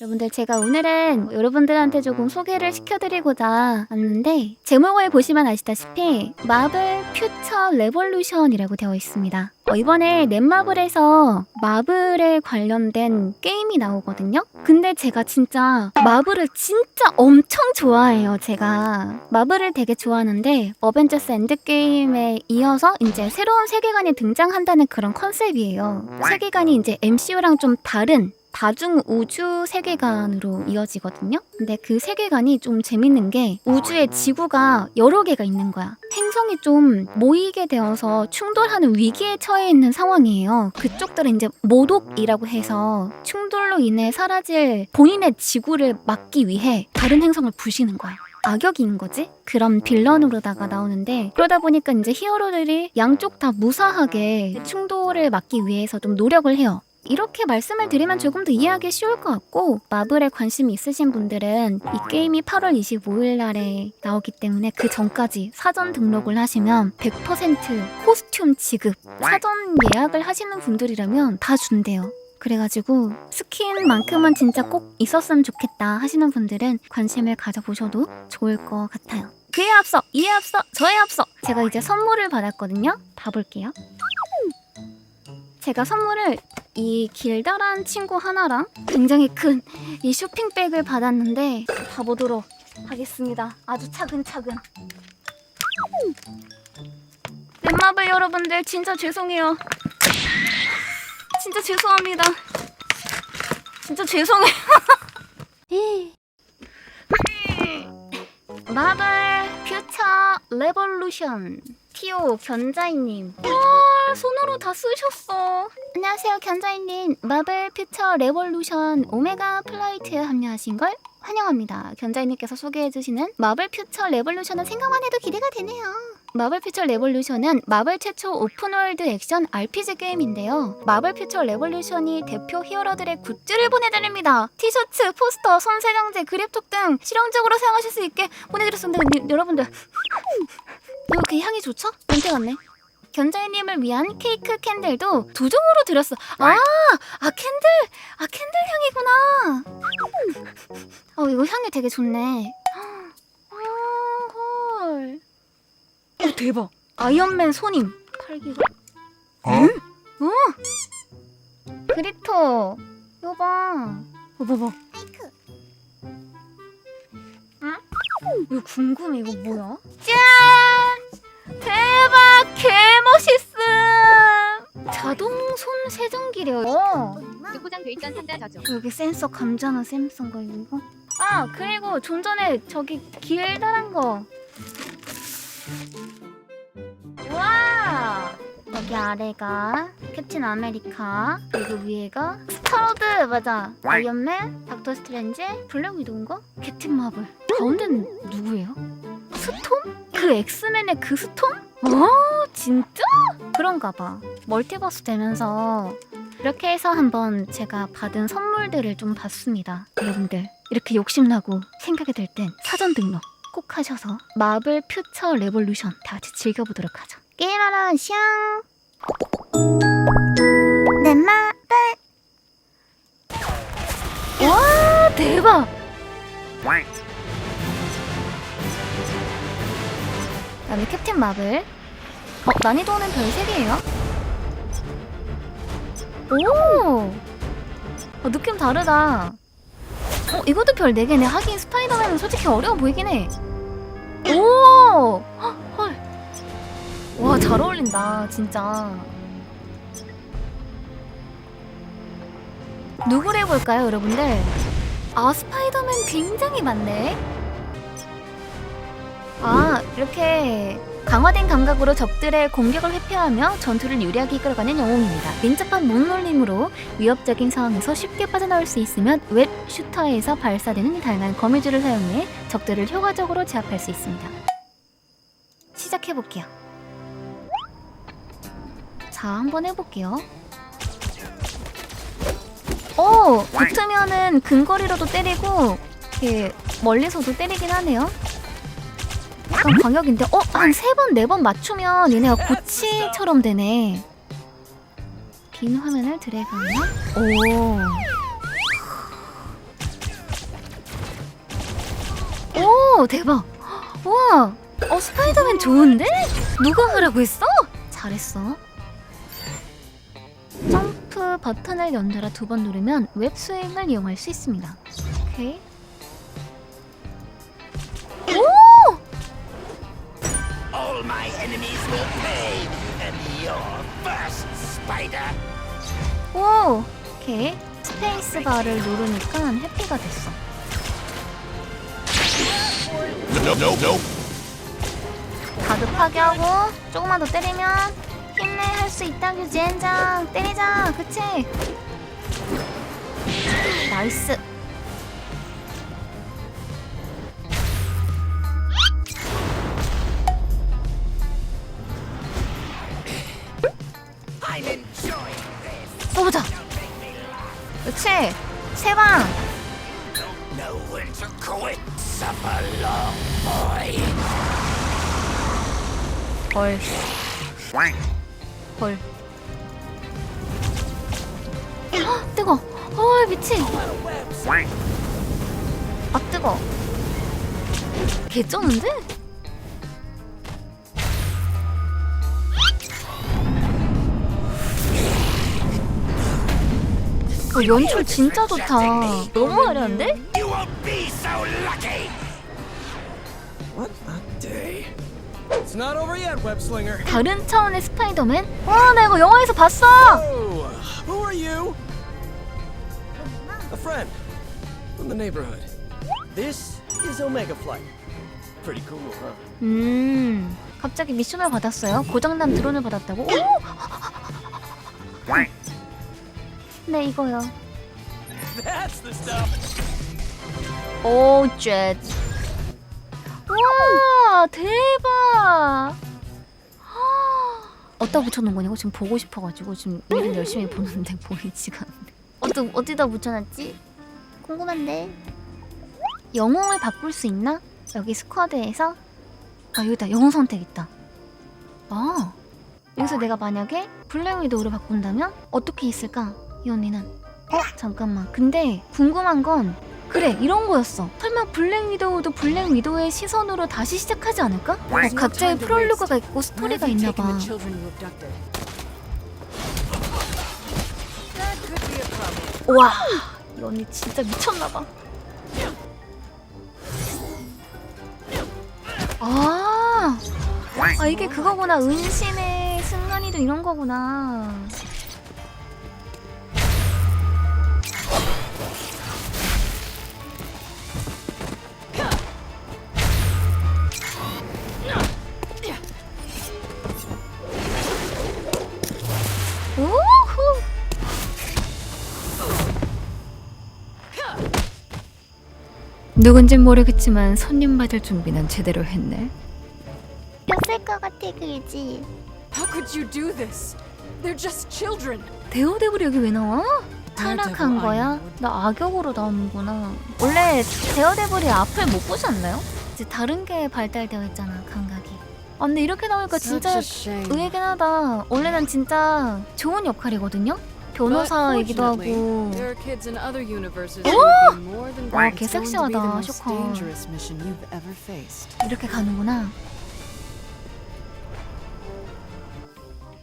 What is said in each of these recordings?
여러분들 제가 오늘은 여러분들한테 조금 소개를 시켜드리고자 왔는데 제목을 보시면 아시다시피 마블 퓨처 레볼루션이라고 되어 있습니다. 어, 이번에 넷마블에서 마블에 관련된 게임이 나오거든요. 근데 제가 진짜 마블을 진짜 엄청 좋아해요. 제가 마블을 되게 좋아하는데 어벤져스 엔드게임에 이어서 이제 새로운 세계관이 등장한다는 그런 컨셉이에요. 세계관이 이제 MCU랑 좀 다른 다중 우주 세계관으로 이어지거든요. 근데 그 세계관이 좀 재밌는 게 우주에 지구가 여러 개가 있는 거야. 행성이 좀 모이게 되어서 충돌하는 위기에 처해 있는 상황이에요. 그쪽들은 이제 모독이라고 해서 충돌로 인해 사라질 본인의 지구를 막기 위해 다른 행성을 부시는 거야. 악역인 거지? 그런 빌런으로다가 나오는데 그러다 보니까 이제 히어로들이 양쪽 다 무사하게 충돌을 막기 위해서 좀 노력을 해요. 이렇게 말씀을 드리면 조금 더 이해하기 쉬울 것 같고 마블에 관심이 있으신 분들은 이 게임이 8월 25일 날에 나오기 때문에 그 전까지 사전 등록을 하시면 100% 코스튬 지급 사전 예약을 하시는 분들이라면 다 준대요. 그래가지고 스킨만큼은 진짜 꼭 있었으면 좋겠다 하시는 분들은 관심을 가져보셔도 좋을 것 같아요. 그에 앞서 이에 앞서 저에 앞서 제가 이제 선물을 받았거든요. 봐볼게요. 제가 선물을 이 길다란 친구 하나랑 굉장히 큰 이 쇼핑백을 받았는데 봐보도록 하겠습니다. 아주 차근차근. 넷마블 여러분들 진짜 죄송해요. 진짜 죄송합니다. 진짜 죄송해요. 마블 퓨처 레볼루션 티오 견자이님 와 손으로 다 쓰셨어 안녕하세요 견자이님 마블 퓨처 레볼루션 오메가 플라이트에 합류하신 걸 환영합니다 견자이님께서 소개해주시는 마블 퓨처 레볼루션은 생각만 해도 기대가 되네요 마블 퓨처 레볼루션은 마블 최초 오픈월드 액션 RPG 게임인데요. 마블 퓨처 레볼루션이 대표 히어로들의 굿즈를 보내드립니다. 티셔츠, 포스터, 손세정제, 그립톡 등 실용적으로 사용하실 수 있게 보내드렸습니다. 여- 여러분들 이거 그 향이 좋죠? 냄새 같네. 견자이님을 위한 케이크 캔들도 두 종으로 드렸어. 아, 아 캔들, 아 캔들 향이구나. 어 이거 향이 되게 좋네. 아, 헐. 오 대박. 아이언맨 손임. 팔기가. 응? 어? 그리토. 이거 봐. 어 봐봐. 이거 궁금해. 이거 뭐야? 짠! 손 세정기래요. 어. 포장돼 있던 상자 저죠. 여기 센서 감자나 샘슨가 이거? 아 그리고 좀 전에 저기 길다란 거. 와 여기 아래가 캡틴 아메리카 그리고 위에가 스타로드 맞아 아이언맨 닥터 스트레인지 블랙 위도우인가 캡틴 마블 가운데는 누구예요? 스톰? 그 엑스맨의 그 스톰? 어 진짜? 그런가 봐 멀티버스 되면서 이렇게 해서 한번 제가 받은 선물들을 좀 봤습니다. 여러분들 이렇게 욕심나고 생각이 들 땐 사전 등록 꼭 하셔서 마블 퓨처 레볼루션 다 같이 즐겨보도록 하죠. 게임하러 샹! 내 마블! 와 대박! 다음에 캡틴 마블 어 난이도는 별 3개예요? 오! 어, 느낌 다르다. 어, 이것도 별 4개네. 하긴 스파이더맨은 솔직히 어려워 보이긴 해. 오! 헉, 헐. 와, 잘 어울린다, 진짜. 누구를 해볼까요, 여러분들? 아, 스파이더맨 굉장히 많네. 아, 이렇게 강화된 감각으로 적들의 공격을 회피하며 전투를 유리하게 이끌어가는 영웅입니다. 민첩한 몸놀림으로 위협적인 상황에서 쉽게 빠져나올 수 있으면 웹 슈터에서 발사되는 다양한 거미줄을 사용해 적들을 효과적으로 제압할 수 있습니다. 시작해볼게요. 자, 한번 해볼게요. 오! 붙으면은 근거리로도 때리고 이렇게 멀리서도 때리긴 하네요. 약간 광역인데 어? 한 세 번 네번 네 맞추면 얘네가 고치처럼 되네 빈 화면을 드래그하면 오 오, 대박! 우와! 어, 스파이더맨 좋은데? 누가 하라고 했어? 잘했어. 점프 버튼을 연달아 두 번 누르면 웹 스윙을 이용할 수 있습니다. 오케이. All my enemies will pay, and you're first, Spider. 오. 오케이. 스페이스 바를 누르니까 해피가 됐어. No, no, no. 가드 파괴하고 조금만 더 때리면 힘내 할 수 있다 규젠장 때리자 그치 나이스 써보자 세방 quit. Suffer long, boy. 헐 헐. 헉, 뜨거. 헐 미친. 아 뜨거. 개쩌는데? 어, 연출 진짜 좋다. 너무 화려한데? 다른 차원의 스파이더맨? 와, 나 이거 영화에서 봤어. Oh? 음, 갑자기 미션을 받았어요. 고장난 드론을 받았다고? 오! 네, 이거요. 오, 쉣. 와, 대박. 어디다 붙여놓은 거냐고 지금 보고 싶어가지고 지금 일을 열심히 보는데 보이지가 않네. 어디 어디다 붙여놨지? 궁금한데. 영웅을 바꿀 수 있나? 여기 스쿼드에서 아 여기다 영웅 선택 있다. 아 여기서 내가 만약에 블랙 위도우로 바꾼다면 어떻게 있을까? 이 언니는 어 잠깐만. 근데 궁금한 건 그래 이런 거였어. 설마 블랙 위도우도 블랙 위도우의 시선으로 다시 시작하지 않을까? 어, 각자의 프롤로그가 있고 스토리가 있나 봐. 와, 이 언니 진짜 미쳤나 봐. 아, 아 이게 그거구나. 은신의 순간이도 이런 거구나. 누군진 모르겠지만 손님 받을 준비는 제대로 했네. 였을 것 같아, 그지? How could you do this? They're just children. 데오데블이 여기 왜 나와? 탈락한 거야? 나 악역으로 나오는구나. 원래 데오데블이 앞을 못 보셨나요? 이제 다른 게 발달되어 있잖아, 감각이. 아, 근데 이렇게 나오니까 진짜. 의외긴 하다. 원래는 진짜 좋은 역할이거든요? 변호사이기도 하고. Than 와, 개 섹시하다, 쇼커. 이렇게 가는구나.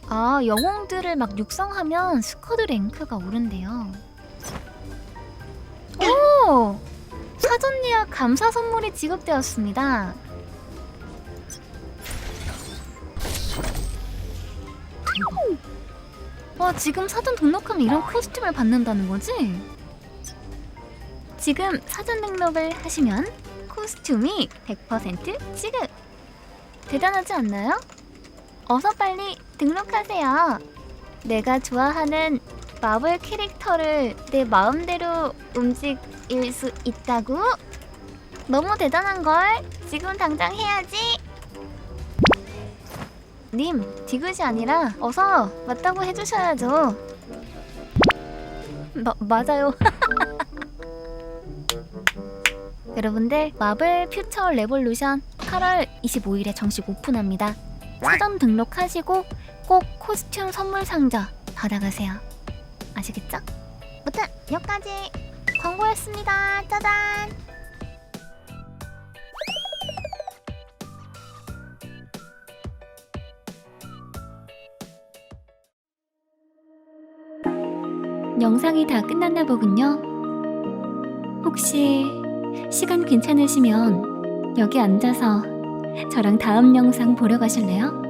아, 영웅들을 막 육성하면 스쿼드 랭크가 오른대요. 오! 사전 예약 감사 선물이 지급되었습니다. 와, 지금 사전 등록하면 이런 코스튬을 받는다는 거지? 지금 사전 등록을 하시면 코스튬이 100% 지급! 대단하지 않나요? 어서 빨리 등록하세요. 내가 좋아하는 마블 캐릭터를 내 마음대로 움직일 수 있다고? 너무 대단한 걸? 지금 당장 해야지! 님, 디귿이 아니라 어서 맞다고 해주셔야죠. 마, 맞아요. 여러분들 마블 퓨처 레볼루션 8월 25일에 정식 오픈합니다. 사전 등록하시고 꼭 코스튬 선물 상자 받아가세요. 아시겠죠? 무튼 여기까지 광고였습니다. 짜잔. 영상이 다 끝났나 보군요. 혹시 시간 괜찮으시면 여기 앉아서 저랑 다음 영상 보러 가실래요?